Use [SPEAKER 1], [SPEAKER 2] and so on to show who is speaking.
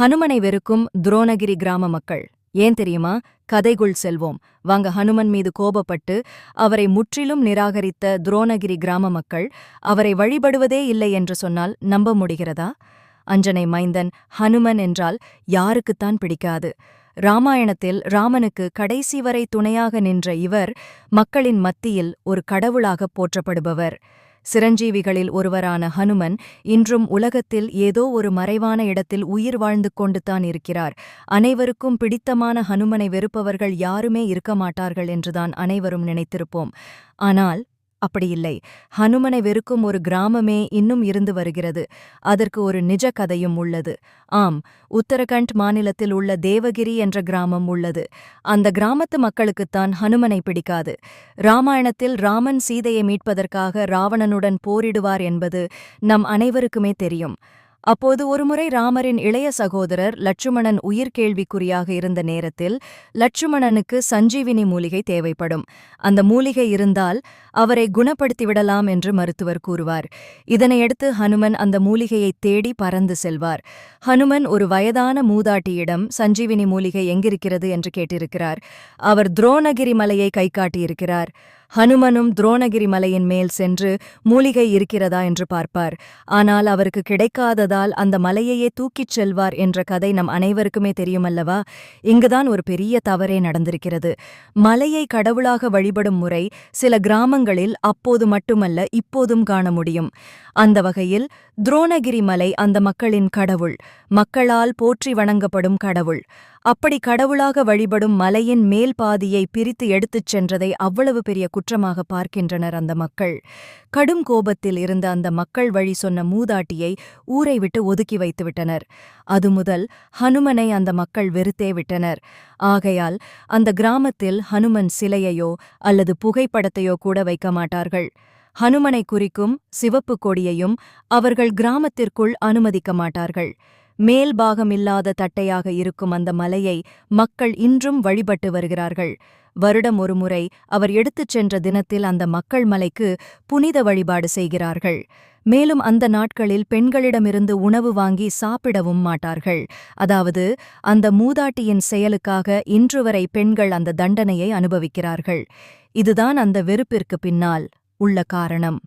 [SPEAKER 1] ஹனுமனை வெறுக்கும் துரோணகிரி கிராம மக்கள். ஏன் தெரியுமா? கதைக்குள் செல்வோம். வாங்க ஹனுமன் மீது கோபப்பட்டு அவரை முற்றிலும் நிராகரித்த துரோணகிரி கிராம மக்கள் அவரை வழிபடுவதே இல்லை என்று சொன்னால் நம்ப முடிகிறதா? அஞ்சனை மைந்தன் ஹனுமன் என்றால் யாருக்குத்தான் பிடிக்காது. ராமாயணத்தில் ராமனுக்கு கடைசி வரை துணையாக நின்ற இவர் மக்களின் மத்தியில் ஒரு கடவுளாகப் போற்றப்படுபவர். சிரஞ்சீவிகளில் ஒருவரான ஹனுமன் இன்றும் உலகத்தில் ஏதோ ஒரு மறைவான இடத்தில் உயிர் வாழ்ந்து கொண்டுதான் இருக்கிறார். அனைவருக்கும் பிடித்தமான ஹனுமனை வெறுப்பவர்கள் யாருமே இருக்க மாட்டார்கள் என்றுதான் அனைவரும் நினைத்திருப்போம். ஆனால் அப்படியில்லை ஹனுமனை வெறுக்கும் ஒரு கிராமமே இன்னும் இருந்து வருகிறது. அதற்கு ஒரு நிஜ கதையும் உள்ளது. ஆம் உத்தரகண்ட் மாநிலத்தில் உள்ள தேவகிரி என்ற கிராமம் உள்ளது. அந்த கிராமத்து மக்களுக்குத்தான் ஹனுமனை பிடிக்காது. ராமாயணத்தில் ராமன் சீதையை மீட்பதற்காக ராவணனுடன் போரிடுவார் என்பது நம் அனைவருக்குமே தெரியும். அப்போது ஒருமுறை ராமரின் இளைய சகோதரர் லட்சுமணன் உயிர் கேள்விக்குறியாக இருந்த நேரத்தில் லட்சுமணனுக்கு சஞ்சீவினி மூலிகை தேவைப்படும். அந்த மூலிகை இருந்தால் அவரை குணப்படுத்திவிடலாம் என்று மருத்துவர் கூறுவார். இதனையடுத்து ஹனுமன் அந்த மூலிகையை தேடி பறந்து செல்வார். ஹனுமன் ஒரு வயதான மூதாட்டியிடம் சஞ்சீவினி மூலிகை எங்கிருக்கிறது? என்று கேட்டிருக்கிறார். அவர் துரோணகிரி மலையை கைகாட்டியிருக்கிறார். ஹனுமனும் துரோணகிரி மலையின் மேல் சென்று மூலிகை இருக்கிறதா என்று பார்ப்பார். ஆனால் அவருக்கு கிடைக்காததால் அந்த மலையையே தூக்கிச் செல்வார் என்ற கதை நம் அனைவருக்குமே தெரியுமல்லவா? இங்குதான் ஒரு பெரிய தவறே நடந்திருக்கிறது. மலையை கடவுளாக வழிபடும் முறை சில கிராமங்களில் அப்போது மட்டுமல்ல இப்போதும் காண முடியும். அந்த வகையில் துரோணகிரி மலை அந்த மக்களின் கடவுள். மக்களால் போற்றி வணங்கப்படும் கடவுள். அப்படி கடவுளாக வழிபடும் மலையின் மேல் பாதியை பிரித்து எடுத்துச் சென்றதை அவ்வளவு பெரிய குற்றமாக பார்க்கின்றனர் அந்த மக்கள். கடும் கோபத்தில் இருந்த அந்த மக்கள் வழி சொன்ன மூதாட்டியை ஊரை விட்டு ஒதுக்கி வைத்துவிட்டனர். அது முதல் ஹனுமனை அந்த மக்கள் வெறுத்தே விட்டனர். ஆகையால் அந்த கிராமத்தில் ஹனுமன் சிலையையோ அல்லது புகைப்படத்தையோ கூட வைக்க மாட்டார்கள். ஹனுமனை குறிக்கும் சிவப்பு கொடியையும் அவர்கள் கிராமத்திற்குள் அனுமதிக்க மாட்டார்கள். மேல் பாகமில்லாத தட்டையாக இருக்கும் அந்த மலையை மக்கள் இன்றும் வழிபட்டு வருகிறார்கள். வருடம் ஒருமுறை அவர் எடுத்துச் சென்ற தினத்தில் அந்த மக்கள் மலைக்கு புனித வழிபாடு செய்கிறார்கள். மேலும் அந்த நாட்களில் பெண்களிடமிருந்து உணவு வாங்கி சாப்பிடவும் மாட்டார்கள். அதாவது அந்த மூதாட்டியின் செயலுக்காக இன்றுவரை பெண்கள் அந்த தண்டனையை அனுபவிக்கிறார்கள். இதுதான் அந்த வெறுப்பிற்கு பின்னால் உள்ள காரணம்.